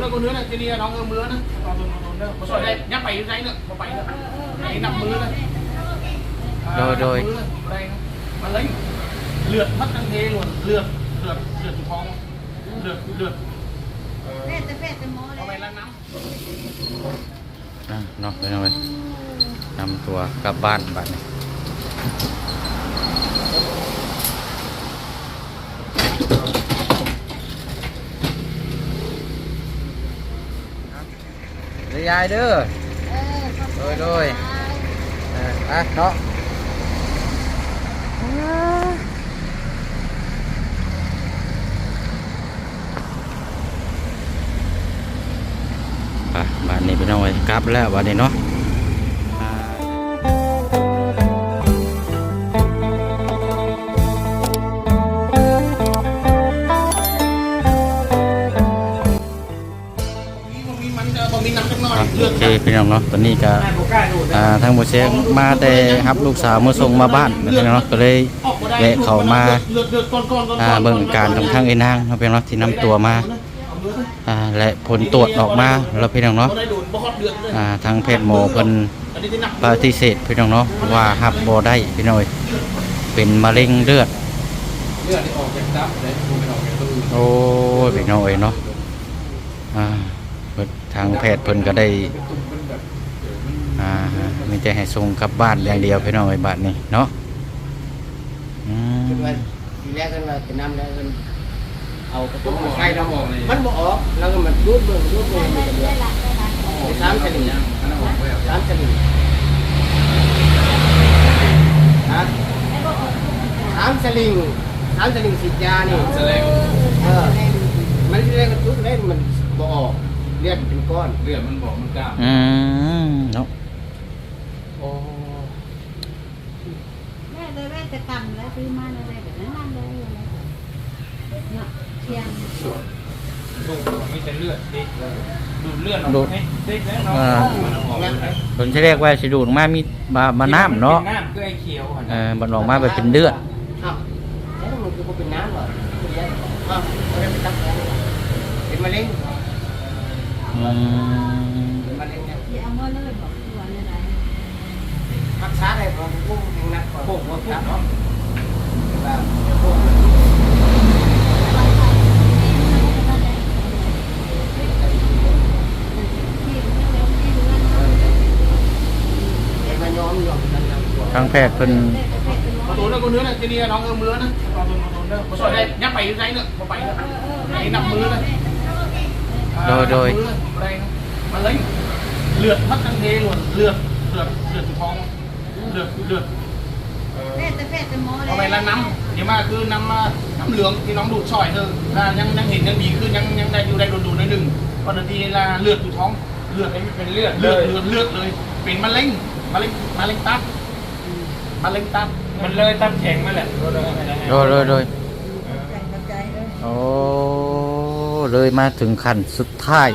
tốn nữa con này cái đi đó hơn mưa nữa. Còn tốn tốn nữa có sỏi đây nhắc bảy giấy nữa có bảy nữa. Bảy năm mưa đây. Rồi rồi. đây. Mà lấy. Lượt mất tăng thế luôn. Lượt lượt lượt con lượt lượt. À, nó cái nào vậy năm tua. Các bạn bạn này. ยวยายเด้อเออขอบคุณโดยโดยเอออะเนาะไปบ้านนี้ไปน้องไว้กลับแล้วบ้านนี้เนาะ โอเคพี่น้องเนาะตอนนี้ก็ทางโมเชงมาแต่ครับลูกสาวมาส่งมาบ้านนะครับเนาะก็เลยแวะเขามาเบิ่งการทำทางไอ้นางนะพี่น้องเนาะที่นำตัวมาและผลตรวจออกมาแล้วพี่น้องเนาะทางแพทย์หมอเพิ่นปฏิเสธพี่น้องเนาะว่าหับบ่ได้พี่น้อยเป็นมะเร็งเลือดโอ้ยพี่น้อยเนาะ ทางแพทย์เพิ่นก็ได้อ่ามีแต่ให้ส่งกลับบ้านอย่างเดียวพี่น้องเอ้ยบัดนี้เนาะอืมขึ้นมาทีแรกขึ้นมาเป็นน้ำแล้วมันเอากระต้ปุองกบอมากใส่ให้น้น้ำออกเลยำมันบ่ออกแล้วก็มันรูดเบิ่งรูดเบิ่งมันก็เดือดสามสลึงอันนั้นออกไปแล้วสามสลึงฮะสามสลึงสามสลึงฉีดยานี่แสดงเออมันเรียกกระตุ้นเล่นมันบ่ออกเลือดเป็นก้อนเลือดมันบอกมันกล้าอืมเนาะโอ้แม่เลยแม่จะกำแล้วซื้อมาอะไรแบบนั้นนั่นเลยอะไรเนาะเชียงดูมีแต่เลือดดิดูดเลือดออกให้เด็กแล้วเนาะอ่ามันออกเลยเพิ่นสิเรียกว่าสิดูดมามีมามาน้ำเนาะป็น้ำคือไอ้เขียวอะเอนะอบัดออกมาไปเป็นเลือดอ้าวแล้วมันคือบ่เป็นน้ำเหรอเป็นยัง อ้าวมันเป็นตับแข็งเป็นมะเร็งอืมเป็นมะเร็งเนี่ยที่เอาเมื่อเลยบอตัวอะไรรักษาได้พอพุ่งยังนักกว่าโป่งว่าพุ่งเนาะแบบพวกเห็นมันย้อมย้ อมกันนะตัวทางแพทย์เพิ่น có tốn đâu có nữa này cái đi nó ngơ mưa nữa có tốn có tốn đâu có sỏi đây nhắc bảy giấy nữa có bảy nữa đấy nằm mưa đây À, Rồi, nằm rồi. mưa đây mà lấy lượt mất đăng thế luôn lượt lượt lượt phong lượt lượt แม่แต่แม่แต่หมอเลย có mày là năm nhưng mà cứ năm à, năm lương thì nó đụt sỏi hơn là nhăng nhăng hình nhăng bì cứ nhăng nhăng đây อยู่ đây đồn đồn đây đừng còn đợt thì là lượt từ ท้อง lượt ấy เป็นเลือดเลือดเลือดเลือดเลย เป็นมะเร็งมะเร็งมะเร็งตับมะเร็งตับมันเลยตับแข็งมาแหละโดยโดยโดยใจกับใจเลยโอ้เลยมาถึงขั้นสุดท้าย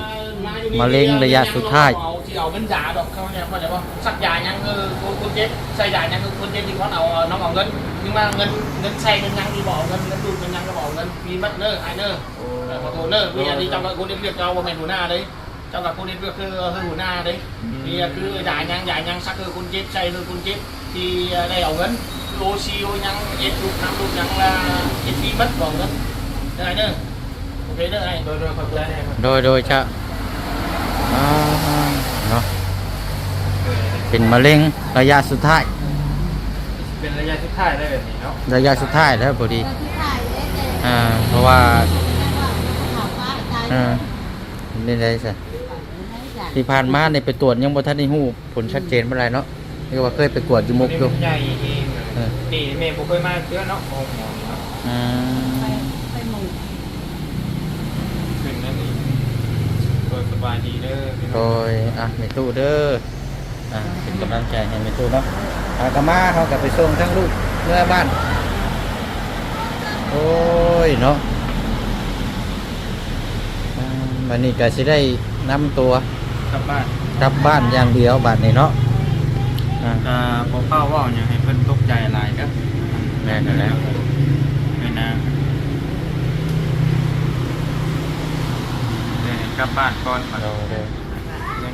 มะเร็งระยะสุดท้าย เอาที่เอาเงินจ่าดอกเขาเนี่ยเขาใจว่าสักยายังเออคนเจ็บใส่ยายังคือคนเจ็บที่เขาเอาน้องเอาเงิน nhưng mà เงินเงินใส่เงินยังที่บอกเงินเงินดูดเงินยังก็บอกเงินมีมัดเนอร์ไอเนอร์ขอโทษเนอร์พี่อันนี้เจ้ากับคนเรียกเจ้าว่าไม่หัวหน้าเลยเจ้ากับคนเรียกคือคือหัวหน้าเลยนี่คือจ่ายยังจ่ายยังสักคือคนเจ็บใส่คือคนเจ็บที่ได้เอาเงินโลซีโอยังเอ็ดลูกน้ำลูกยังละเอ็ดฟีมัดบอกเงินได้เนอร์โอเคเนอร์ไอ้โดยโดยขอบใจครับโดยโดยจะอ่าเนาะ เป็นมะเร็งระยะสุดท้าย เป็นระยะสุดท้ายได้แบบนี้เนาะระยะสุดท้ายแล้วพอดีเราที่ถ่ายเลยแต่อ่า เพราะว่าข่าวฟ้าตายอ่านี่ได้สิที่ผ่านมาในยไปตรวจยังบ่ทันได้ฮู้ผลชัดเจนเมื่อไหรเนาะเรียกว่าเคยไปกวดจมูกอยู่ใหญ่เองเออนี่เมย์ผมเคยมาเชื่อเนาะมองมองครับอืไปมไปหมู่ขึ้นนั่นนี่โดยสบายดีเด้อพี่โดน้องยอะเมตู้เด้อ อะเป็นกำลังใจให้เมตู้เนาะอากามาเขากับไปส่งทั้งลูกเมื่อบ้าน โอ้ยเนาะอ่าวันนี้ก็สิได้นำตัวกลับบ้านกลับบ้านอย่างเดียวบัดนี้เนาะอ่าอ่าพอเป้าว่าอย่างให้เพิ่นตกใจหลายครับแน่นอนแล้ว ไม่นานได้กกลับบ้านก่อนมาโดยโดยอย่าง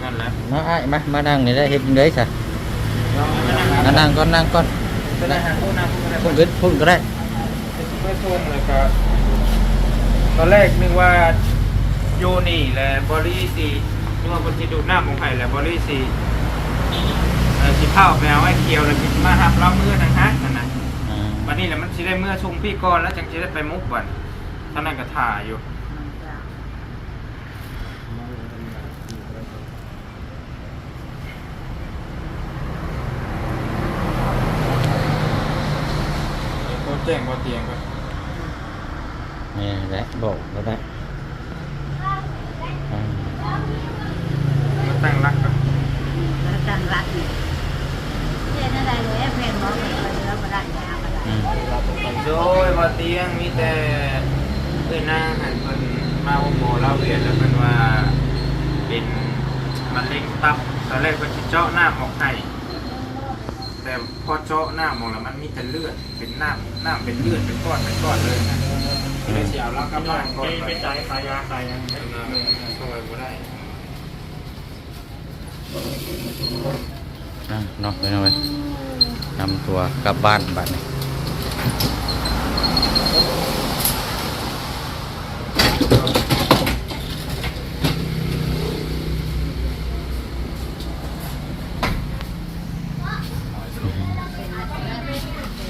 นั้นแหละมาอ้ายมามานั่งนี่ได้เฮ็ดจังได๋ซะนั่งนั่งก่อนนั่งก่อนเป็นอาหารผู้นำผู้นำพุ่นขึ้นพุ่นก็ได้ไปส่งเลยก็ตอนแรกนึกว่าโยนี่แหละบริสีนึกว่าคนที่ดูดน้ำของไผ่แหละบริสีเอ่อสิเข้าไปเอาไอ้เคียวแล้วสิมาหับเราเมื่อนะฮะนั่นนะอ่าวันนี้แหละมันสิได้เมื่อชุมพี่ก่อนแล้วจังสิได้ไปมุกวันท่านั้นก็ถ่ายอยู่ ก็แจ้งว่าเตียงก็ นี่ แหละบอกก็ได้อ่ามาตั้งรักกันแล้วตั้งรักนี่เจ๊นั่นได้เลยเพลงร้องไปเลยแล้วมาได้ยามาได้อืมโดยว่าเตียงมีแต่เอ้ยนางหันเพิ่นมาว่าหมอเล่าเรียนแล้วเพิ่นว่าเป็นมะเร็งตับตอนแรกเพิ่นสิเจาะหน้าออกให้แต่พอเจาะหน้าออกแล้วมันมีแต่เลือดเป็นน้ำน้ำเป็นเลือดเป็นก้อนเป็นก้อนเลยนะ เลยสิเอาแล้วกำลังก่อนไปจ่ายขายาใครยังช่วยบ่ได้อะเนาะไปหน่อยนำตัวกลับบ้านบัดนี้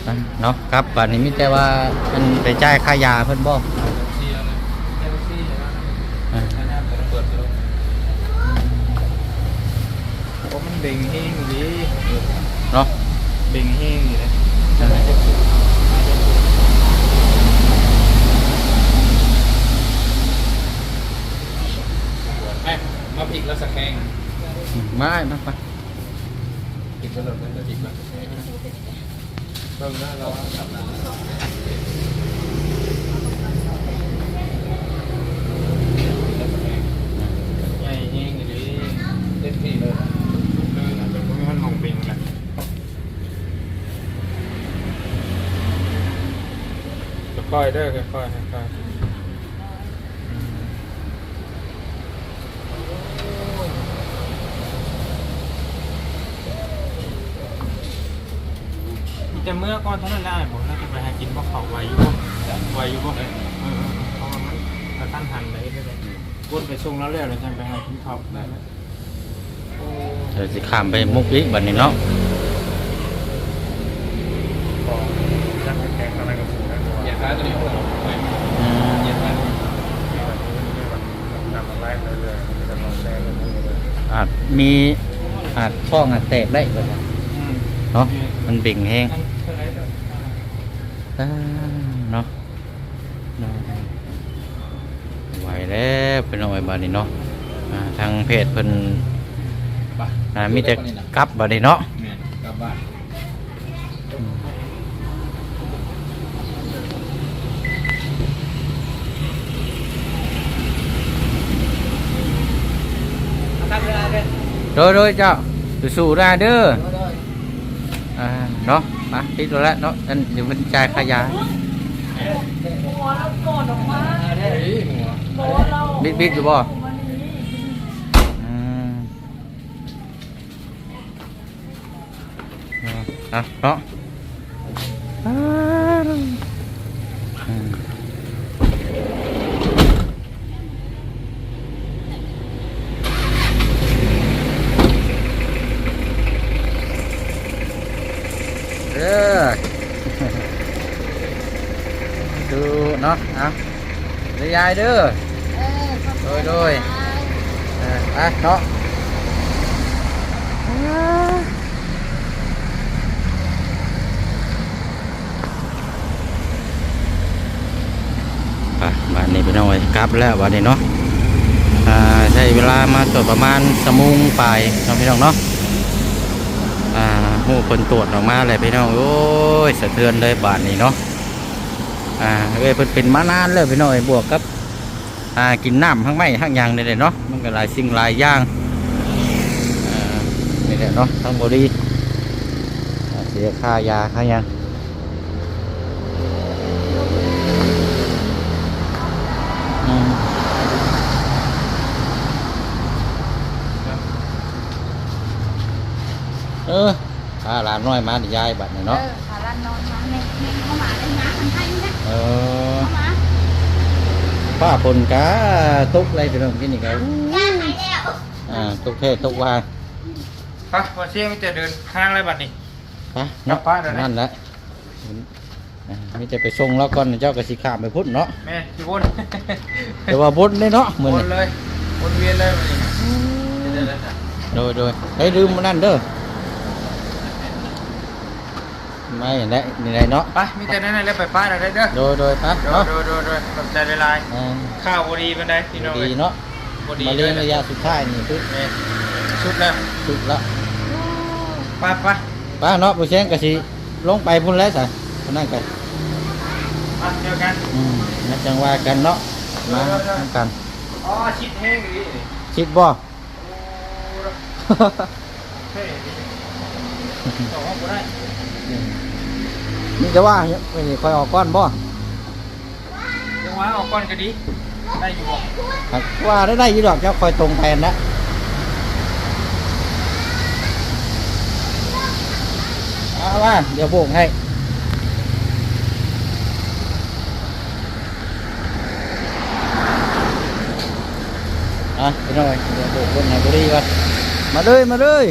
อะ เนาะครับบัดนี้มีแต่ว่ามันไปจ่ายค่ายาเพิ่นบ่อะเพราะมันเบ่งแห้งอยู่ดิเนาะเบ่งแห้งอยู่เลยแม่มาพริกแล้วสักแกงมามาไปพริกแล้วเราจะพริกแล้ว เบิ่งหน้าเรากลับมาใหญ่แห้งอยู่ดิเต็มที่เลยคือเป็นพวกมันมองเบ่งแหละค่อยๆเด้อค่อยๆค่อยๆ แต่เมื่อก่อนเท่านั้นแหละผมน่าจะไปหากินพวกเขาไวอยู่บ่ไวอยู่บ่เออเออเพราะว่ามันกระทันหันเลยได้เลยวนไปส่งแล้วเรียแล้วจังไปหากินข้าวได้ไหมโอ้เดี๋ยวสิข้ามไปมุกอีกบัดนี้เนาะของจักรแกงอะไรกับผมนะตัวเหยียดขาตัวนี้พวกเราไปอืมเหยียดขาตัวนี้นำมาไล่เรื่อยๆจะมาแซงเรื่อยอาจมีอาจช่องอาจแตกได้บัดนี้ๆอืมเนาะมันเบ่งแห้ง อันเท่าไหร่เด้อ อ่าเนาะเนาะไหวแล้วเป็นเอาไว้บัดนี้เนาะอ่าทางเพจเพิ่นไปอ่ามีแต่กลับบัดนี้เนาะแม่นกลับบ้านตั้งเวลาเลยโดยโดยเจ้าสู้ๆได้เด้ออ่าเนาะ มาปิดแล้วเนาะอันเดี๋ยวมันจ่ายค่ายาเฮ้ยหัวบิดบิดอยู่บ่อืมอะเนาะอ่าอืมเด้อ ดูเนาะเอาเดี๋ ยวยายเด้อ เออขอบคุณโดยโดยเอออะเนาะไปบ้านนี้ไปหน่อยกลับแล้ววันนี้เนาะอ่าใช้เวลามาตรวจประมาณสมุงปลายเน้องพี่น้องเนาะอ่าหูคนตรวจออกมาเลยพี่น้องโอ้ยสะเทือนเลยบาทนี้เนาะ อ่าเอ้เพิ่นเป็นมานานแล้วพี่น้อยบวกกับอ่ากินน้ำทั้งไม้ทั้งยางนี่เลยเนาะมันก็หลายสิ่งหลายอย่างนี่แหละเนาะทั้งบริเสียค่ายาค่ายังเออพาหลานน้อยมาใหญ่ยบัดนี้เนาะ ออเข้ามาป้าผลกาตุกอะไรพี่น้องกินนี่ก็ย่าหายแล้วอ่าตุกเทศตุกว่าไปมาเชียงมีแต่เดินห้างเลยบัดนี้ไปเนาะกลับบ้านเดี๋ยวนะนั่นแหละอ่ามีแต่ไปส่งแล้วก่อนเจ้าก็สิข้ามไปพุ่นเนาะแม่ที่วนแต่ว่าบนได้เนาะมื้อวนี้นเลยวนเวียนเลยบัดนี้เดี๋ยวๆๆโดยโดยเฮ้ยลืมมันนั่นเด้อ ไม่เห็นได้นี่ได้เนาะไปมีแต่นั้นเลยไปป้าอะไรเด้อโดยโดยไปโดเนาะโดโดโดขอบใจหลายอ่าๆข้าวบดีเป็นไดพี่น้องดีเนาะบดีมาเลเรียยนระยะสุดท้ายนี่คือแม่สุดแล้วสุดละไปไปป้าเนาะผู้เชี่ยงก็สิลงไปพุ่นแล้วสิพุ่นนั่นกันไปเจอกัน อืมนัดจังว่ากันเนาะมาทำกันอ๋อชิดแห้งอยู่นี่คิดบ่เฮ้ยต่อห้องกูได้ นี่จะว่าเนี่ยไม่ได้คอยออกก้อนบ่จังหวะออกก่อนก็ดี ได้อยู่บ่หักว่าได้ได้อยี่ดอกเจ้าคอยตรงแผนนะเอาว่าเดี๋ยวโบกให้อะไปหน่อยเดี๋ยวโบกคนไหนบุรีก่อนมาเลย มาเลย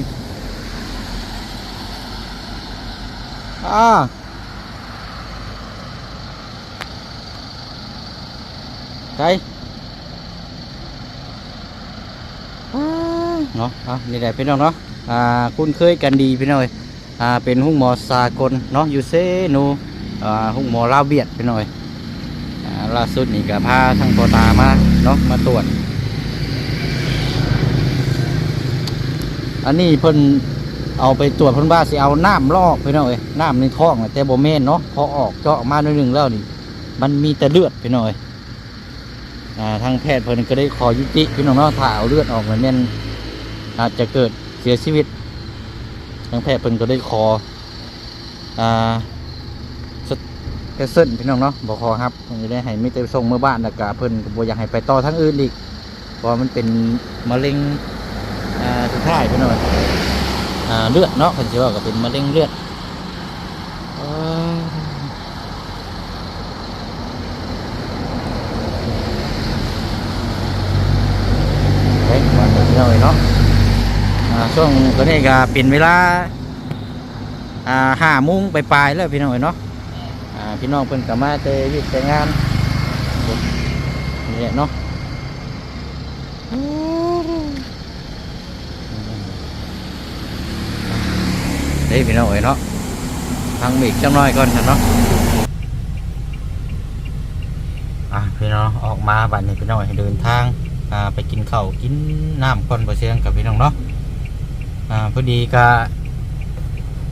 อ่า ใครเนาะอะนี่แหละพี่น้องเนาะอ่าคุ้นเคยกันดีพี่น้องเอ้ยอ่าเป็นหุ้งหมอสากลเนาะอยู่เซนูอ่าหุ้งหมอลาวเบียดพี่น้องเอ้ยอ่าล่าสุดนี่ก็พาทั้งพอตามาเนาะมาตรวจอันนี้เพิ่นเอาไปตรวจเพิ่นว่าสิเอาน้ำลอกพี่น้องเอ้ยน้ำในท้องน่ะแต่บ่แม่นเนาะพอออกเจาะมาหน่อยหนึงแล้วนี่มันมีแต่เลือดพี่น้องเอ้ยอ่า ทางแพทย์เพิ่นก็ได้ขอยุติพี่น้องเนาะถ้าเอาเลือดออกแล้วเนี่ยอาจจะเกิดเสียชีวิต ทางแพทย์เพิ่นก็ได้ขออ่าสแกเซิลพี่น้องเนาะบอกขอครับเพิ่นจะได้ให้ไมิเตอร์ส่งเมื่อบ้านแล้วก็เพิ่นก็บอยากให้ไปต่อทั้งอื่นอีกเพราะมันเป็นมะเร็งอ่าสุดท้ายพี่น้องอ่าเลือดเนาะเพิ่นสิว่าก็เป็นมะเร็งเลือดเอ้ยเฮ้ยวันนี้พี่น้องเอ้ยเนาะ อ่า ช่วงตอนนี้ก็เป็นเวลาอ่าห้าโมงไปปลายๆแล้วพี่น้องเอ้ยเนาะอ่าพี่น้องเพิ่นกลับมาเตยวิทย์แต่งานนี่แหละเนาะเด้พี่น้องเอ้ยเนาะทางมีกจังน้อยก่อนเนาะอะพี่น้องออกมาบัดนี้พี่น้องเดินทางอ่าไปกินข้าวกินน้ำก่อนบ่เสียงกับพี่น้องเนาะ อ่าพอดีก็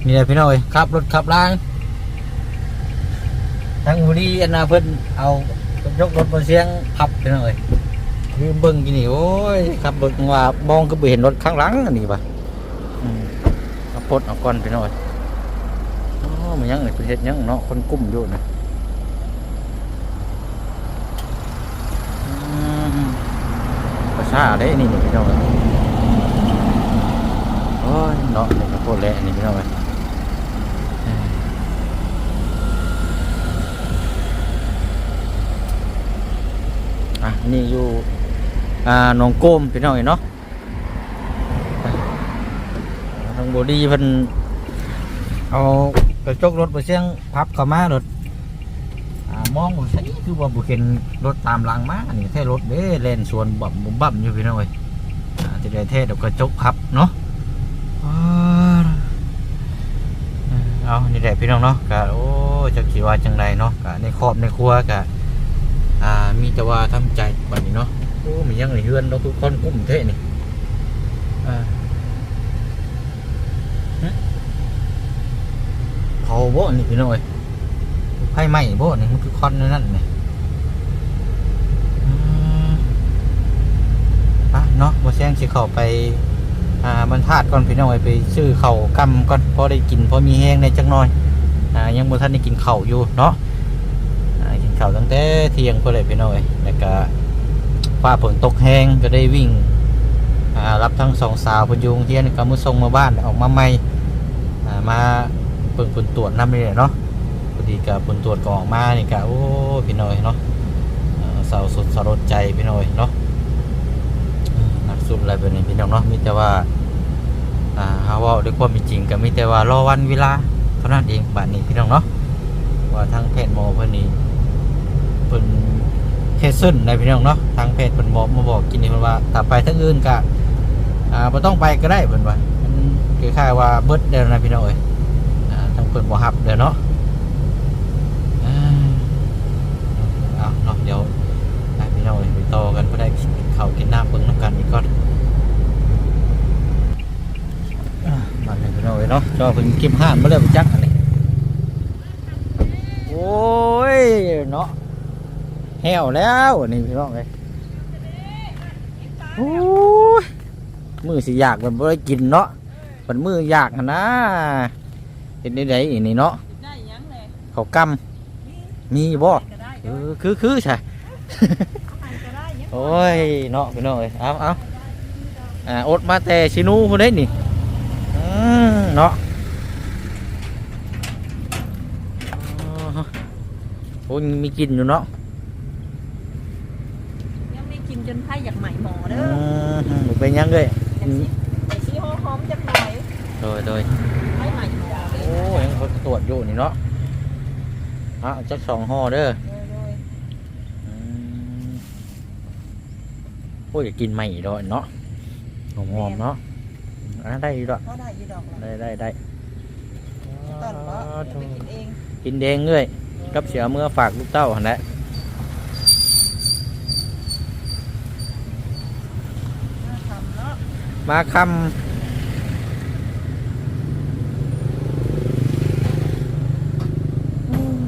นี่แหละพี่น้อยขับรถขับล่างทางพอดีอันนาเพิ่นเอายกรถมาเสียงขับพี่น้อยยืมเบิ้งกินนี่โอ้ยขับรถว่ามองก็ไปเห็นรถข้างหลังอันนี้ปะอืมเอาปดเอาก่อนพี่น้อยโอ้มันยังเอ่ยประเทศยังเนาะคนกุ้มอยู่นะอืมประชาได้นี่นี่พี่น้อย ยเนาะนี่ก็โคตรแหละนี่พี่น้องเอ้ยอะนี่อยู่อ่าหนองโกมพี่น้องเอ้ยเนาะทางบอดี้เพิ่นเอากระจกรถไปเสียงพับเข้ามารถมองบ่ใช่คือว่าบ่เห็นรถตามหลังมาอันนี้แท้รถเด้แล่นสวนบั่มบุ่มบั่มอยู่พี่น้องเอ้ยอ่าที่ได้แท้ดอกกระจกพับเนาะ เอานี่แหละพี่น้องเนาะก็โอ้จะคิดว่าจังไรเนาะก็ในครอบในครัวก็อ่ามีแต่ว่าทำใจบัดนี้เนาะโอ้มียังไงเฮือนเราทุกคนกุ้มเทะนี่อ่าเผาโบนี่พี่น้องเอ้ยไฟไหม้โบนี่มันคือคอนนั่นนี่อืมอะเนาะบ่แซงสิเข้าไป อ่าบรรทัดก่อนพี่น้องไปซื้อเข่าวกำก่อนพอได้กินพอมีแห้งในจังน้อยอ่ายังบ่ทันได้กินเข่าอยู่เนาะอ่ากินเข้าตั้งแต่เที่ยงพอเลยพี่น้องแล้วก็ฟ้าฝนตกแห้งก็ได้วิ่งอ่ารับทั้งสองสาวพยุงเที่ยนก็มือส่งมาบ้านออกมาใหม่อ่ามาเพิ่งผลตรวจน้ำนี่แหละเนาะพอดีกับผลตรวจก็ออกมานี่กะโอ้พี่น้อยเนาะเอ่อเศร้าสดสลดใจพี่น้อยเนาะ สุดอะไรแบบนี้พี่น้องเนาะมีแต่ว่าอ่าเฮาเว้าด้วยความเป็นจริงก็มีแต่ว่ารอวันเวลาเท่านั้นเองบัดนี้พี่น้องเนาะว่าทางแพทย์หมอเพิ่นนี่เพิ่นแค่ซึนได้พี่น้องเนาะทางแพทย์เพิ่นบอกมาบอกกินนี่เพิ่นว่าถ้าไปทางอื่นก็อ่าบ่ต้องไปก็ได้เพิ่นว่ามันคล้ายๆว่าเบิดแล้วนะพี่น้องเอ้ยอ่าทางเพิ่นบ่รับแล้วเนาะอ่าเอาเนาะเดี๋ยวพี่น้องเอ้ยไปต่อกันบ่ได้กินข้าวกินน้ำเบิ่งน้ำกันอีกก่อน อ่ามาเลยพี่น้องเอ้ยเนาะจอเพิ่นเก็บห้านมาแล้วจักอันนี้โอ้ยเนาะแห้วแล้วอันนี้พี่น้องเลยโอ้ยมือสิอยากมันบ่ได้กินเนาะมันมืออยากหั่นนะเห็นได้ไดอีนี่เนาะได้ยังเลยเขากำมีบ่ก็ได้เออคือคือใช่ ก็ได้ โอ้ยเนาะพี่น้องเอ้ยเอาเอาอ่าอดมาแต่ชินูคนนี้นี่ เนาะอ๋อโอ้ยมีกินอยู่เนาะยังไม่กินจนไพ่อยากใหม่หมออืเด้อมเป็นยังเลยไอ้ชี้หอมจักหน่อยโดยโดยไพ่ใหม่หมอเลยโอ้ยังเขาตรวจอยู่นี่เนาะฮะจักสองห่อเด้ออืมโอ้ยอยากกินใหม่ดอกเนาะหอมๆเนาะ อะได้อยู่ดอกก็ได้อยู่ดอกได้ได้ได้ต้นก็ไปกินเองกินแดงเลยกับเสียเมื่อฝากลูกเต้าหันแหละทำเนาะมาคำ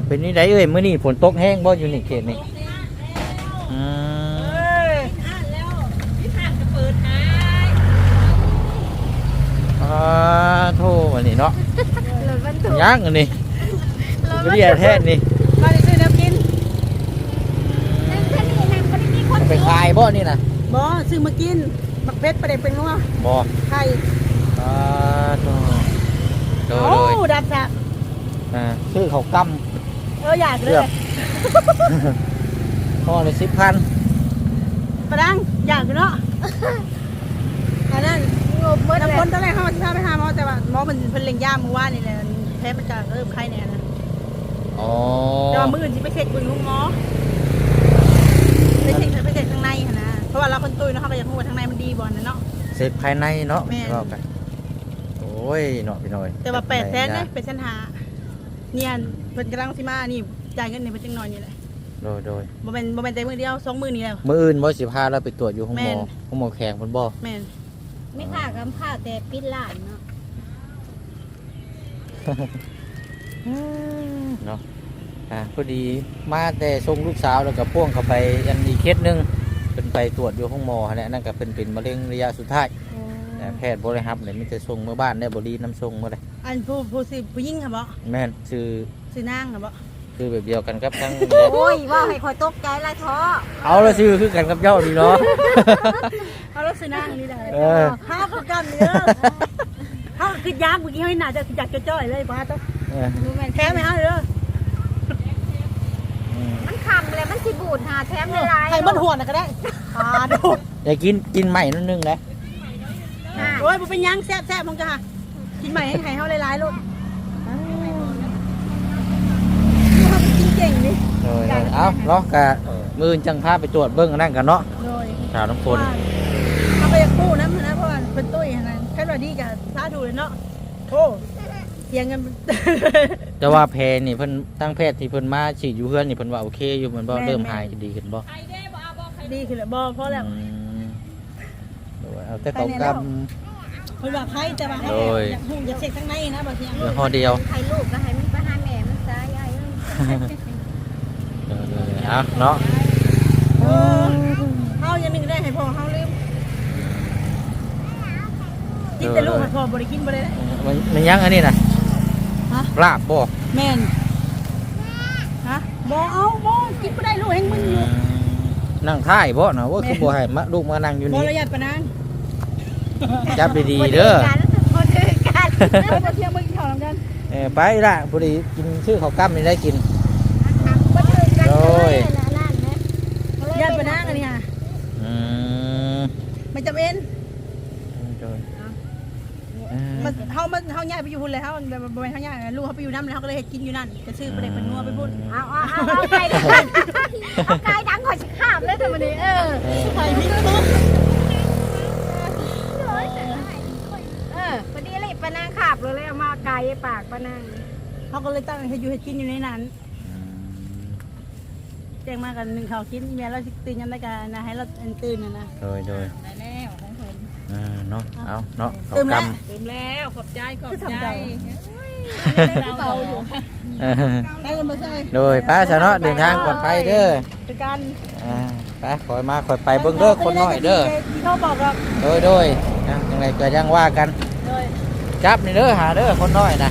เป็นนี่ไดเอ้ยมื้อนี้ฝนตกแห้งบ่อยู่นี่เขตนี่อืม เอ้ยอ่านแล้วพี่ผ่านจะเปิดหาย อ่าโทอันนี้เนาะรถบรรทุกย่างอันนี้ก็เรียแท้นี่มาได้ซื้อน้ำกินเอาไปขายบ่นี่นะบ่ซื้อมากินบักเพชรประเด็นเป็นนัวบ่ไข่อ่าโทโดโอ้ยโดยดับจับอ่าซื้อเขาวกเอออยากเลยำห่อละสิบพันประดังอยากเนาะอันนั้นง บเมื่อน้ำพ้นตอนแรกเขาที่พาไปหาหมอแต่ว่าหมอมันเป็นเล็งย่ามเมื่อวานนี่แหละแพ้มันจะเริ่มไข้แน่นะอ๋อแต่ว่ามืออื่นสิไปเช็คบุญลุงหมอไปเช็คไปเช็คข้างในหั่นนะเพราะว่าเราคนตุยเนาะเขาก็อยากรู้ว่าข้างในมันดีบ่อนนะเนาะเสร็จภายในเนาะแม่น ว่ากันโอ้ยเนาะพี่น้อยแต่ว่าแปดแสนเนี่ยเป็นเส้นหาเนี่ยเป็นกำลังสิมานี่จ่ายเงินในเพิ่นจังหน่อยนี่แหละโดยโดยบ่แม่นบ่แม่นแต่มือเดียวสองมือนี่แล้ว มื้ออื่นบ่สิพาเราไปตรวจอยู่ห้องหมแม่อน ห้องหมอแขงเพิ่นบ่แม่น ไม่ผ่ากำผ่าแต่ปิดหลานเนาะเนาะอ่าพอดีมาแต่ส่งลูกสาวแล้วก็พ่วงเข้าไปอันอีกเคสหนึงเพิ่นไปตรวจอยู่ห้องหมอหั่นแหละนั่นก็เพิ่นเป็นมะเร็งระยะสุดท้ายแต่แพทย์บ่ได้รับเลยมีแต่ส่งเมื่อบ้านได้บ่ดีน้ำส่งบ่ได้อันผู้ผู้สิผู้หญิงค่ะบ่แม่นชื่อสินางค่ะบ่ คือแบบเดียวกันกับทั้ง โอ้ยว่าให้คอยตกใจไรท้อเอาละชื่อคือกันกับเจ้านี่เนาะเอาแล้วสินางนี่ได้เออ ห้าประกันเด้อเฮาคือยากเมื่อกี้ให้หน่าจะอยากจะจ้อยเลยบ่ฮะต้องเออรู้ไหมแท้ไหมฮะเด้ออืมมันคำเลยมันสิบูดหาแถมหลายๆให้มันหัวน่ะก็ได้อ่าดูอย่ากินกินใหม่นิดนึงนะอะโอ้ยบ่เป็นหยังแซ่บๆมึงจ้ะกินใหม่ให้ให้เฮาหลายๆลูกกินเก่งดิเออเอาเนาะกะมือจังพาไปตรวจเบิ้งอันนั่นกันเนาะโดยสาวน้ำฝนเอาไปอยากกู้นะนะเพราะว่าเป็นตุ้ยขนาดแค่ว่าดีกับซาดูเลยเนาะโอ้เถียงกันแต่ว่าแพนี่เพิ่นตั้งแพทย์ที่เพิ่นมาฉีดอยู่เพื่อนนี่เพิ่นว่าโอเคอยู่มันบ่แม่นเริ่มแม่นหายดีขึ้นบ่ดีขึ้นแล้วบอเพราะแล้วอืมโดยเอาแต่เขาไปไหนกแล้วเพราะว่าไพ่แต่ว่าให้โอ้ยอยากหูอยากเช็คข้างในนะบางทีำเดี๋ยวห่อเดียวใครลูกก็ให้มันไปหาแม่มันซะยายเอ้ยเออๆ เอาเนาะเออเฮายังนึงได้ให้พ่อเฮาลืมกินแต่ลูกให้พ่อบริกินบ่ได้นะมันมันยังอันนี้น่ะฮะลาบบ่แม่นฮะบ่เอาบ่กินบ่ได้ลูกแห่งมึงอยู่นั่งท้ายบ่น่ะว่าคือบ่ให้มาลูกมานั่งอยู่บ่นี่ระยะปานนั้นจับดีๆเด้อคนเดียวกันบ่เที่ยงบ่ข้าวน้ำกันเออไปละพอดีกินชื่อเขาวกั้มนี่ได้กิน บ่ถึงกัน โอ้ย เลยนะนั่นนะ ญาติปะนางอันนี้ค่ะ อืม ไม่จำเป็น โดยเออ มัน เฮาย้ายไปอยู่พุ่นเลยเฮาแบบบ่แม่นเฮาย้ายลูกเฮาไปอยู่นำแล้วเฮาก็เลยเฮ็ดกินอยู่นั่นก็ซื้อไปได้เป็นนัวไปพุ่นเอาเอาเอาเอาไก่ดังเอาไก่ดังขอสิข้ามเลยแต่มื้อนี้เออไข่พริกปุ๊บเออพอดีเลยปะนางขาบเลยเลยเอามาไก่ปากปะนางเฮาก็เลยตั้งให้อยู่เฮ็ดกินอยู่ในนั้นแจ้งมากันหนึ่งข้าวกินแม่เราสิตื่นยามใดก็นะให้เราตื่นนะนะโดยโดย ได้แล้วของเพิ่น อ่าเนาะเอาเนาะเขาเติมวแล้วกั้มเติมแล้วขอบใจขอบคือใจทำใจเบาอยู่เออได้กันบ่ใช่โดยป้าชะเนาะเดินทางปลอดภัยเด้อคือกันอ่าไปคอยมาคอยไปเบิ่งเด้อคนน้อยเด้อที่เขาบอกเราโดยโดยนะยังไงก็ยังว่ากันเลยจับนี่เด้อหาเด้อคนน้อยนะ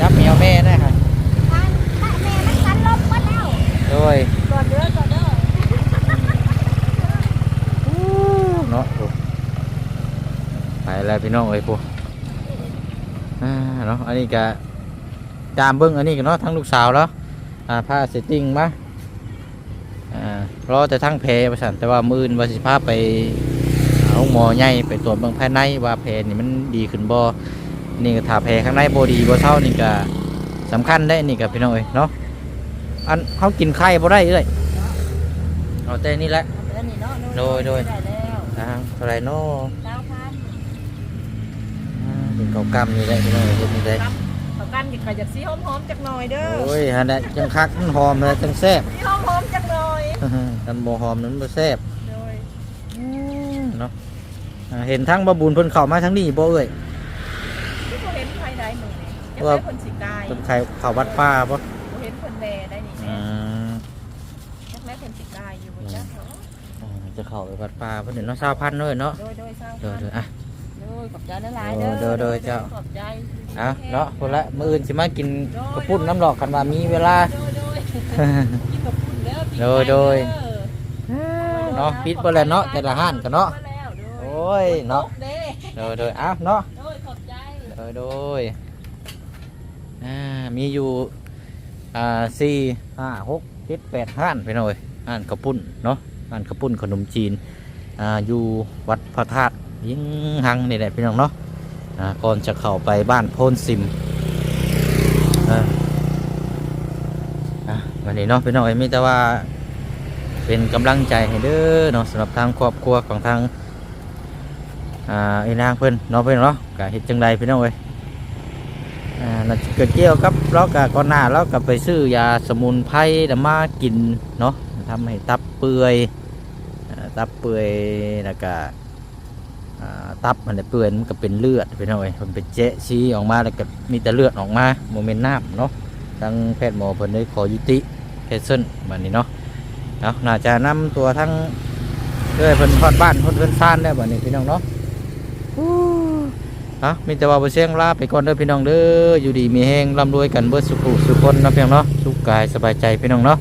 จับเมียวแม่นะค่ะทางแม่มันกันลบมาแล้วโดยก่อนเด้อก่อนเด้อ เนาะโอ้ไป แล้วพี่น้องเอ้ยพวกอ่าเนาะอันนี้ก็ตามเบิ้งอันนี้กันเนาะทั้งลูกสาวแล้วอ่าผ้าเซตติ้งมาอ่ารอแต่ทั้งเพประสันแต่ว่ามืออนวาสิภาพไปเอาหมอใหญ่ไปตรวจเบื้องภายในว่าแผลนี่มันดีขึ้นบ่นี่ก็ถ้าแผลข้างในบ่ดีบ่เท่านี่ก็สำคัญได้นี่กับพี่น้องเอ้ยเนาะอันเขากินไข่บ่ได้เลยเอาแต่นี่แหละแล้วนี่เนาะโดยโดยได้แล้วอ่าเท่าไหรเนาะเก้าพันอ่าเป็นเกากำนี่แหละพี่น้องเฮ็ดนี่ได้ต่อกันอยากขยับสีหอมๆจักหน่อยเด้อโอ้ยฮะเนี่ยจังคักมันหอมเลยจังแซ่บสีหอมๆจักหน่อยกันบ่หอมนั้นบ่แซ่บโดยเนาะอ่าเห็นทั้งบะบุญเพิ่นเข้ามาทั้งนี้บ่เอ้ยที่เขาเห็นภายในมือนี่จะว่าเป็นคนสิกายเพิ่นใครเข้าวัดป่าบ่บ่เห็นคนแลได้นี่อืแม่มจักแม่เป็นสิกายอยู่บ่จักเหรออ่าจะเข้าไปวัดป่าเพิ่นเห็นเนาะ20,000เด้อเนาะโดยโดยเศร้าเด้อเด้ออะโด ยขอบใจหลายๆเด้อโดยโดยเจ้า ขอบใจเอะเนาะพุ่นละมื้ออื่นสิมากินกระปุ้นน้ำดอกกันว่ามีเวลา โดยโดยกินกับคุณเด้อโดยโดย เนาะปิดบ่แล้วเนาะแต่ละห้านก็เนาะมาแล้วโดยโอ้ยเนาะ เด้เด้อเด้ออะเนาะ โดยขอบใจ โดยโดยอ่ามีอยู่อ่าสี่ห้าหกเจ็ดแปดห้านไปหน่อยห้านกระปุ้นเนาะห้านกระปุ้นขนมจีนอ่าอยู่วัดพระธาตุ ยิงหังนี่แหละพี่น้องเนาะก่อนจะเข้าไปบ้านโพนซิมอ่าอันนี้เนาะพี่น้องเอ้มีแต่ว่าเป็นกำลังใจให้เด้อเนาะสำหรับทางครอบครัวของทางอ่าไอ้นางเพิ่อนเนาะเพิ่อนเนาะกะเฮ็ดจังไดพี่น้องเอ้ยอ่าน่าเกิดเกี่ยวกับเรากะก่อนหน้าเรากะไปซื้อยาสมุนไพรมากินเนาะทำให้ตับเปื่อยตับเปื่อยแล้วก็ ตับมันเปื่อยมันก็เป็นเลือดพี่น้อยมันเป็นเจ๊ชี้ออกมาแล้วก็มีแต่เลือดออกมาโมเมนต์น้ำเนาะทางแพทย์หมอเพิ่นได้ขอยุติเพชเส้นบัดนี้เนาะเนาะน่าจะนำตัวทั้งเอ้ยเพิ่นทอดบ้านเพิ่นเพิ่นซ่านได้แบัดนี้พี่น้องเนาะอะมีแต่ว่าบ่เสียงลาไปก่อนเด้อพี่น้องเด้ออยู่ดีมีแฮงร่ำรวยกันเบิดสุขสุขคนเนาะพี่น้องเนาะสุขกายสบายใจพี่น้องเนาะ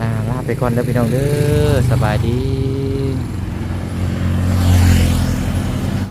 อ่าลาไปก่อนเด้อพี่น้องเด้อสบายดี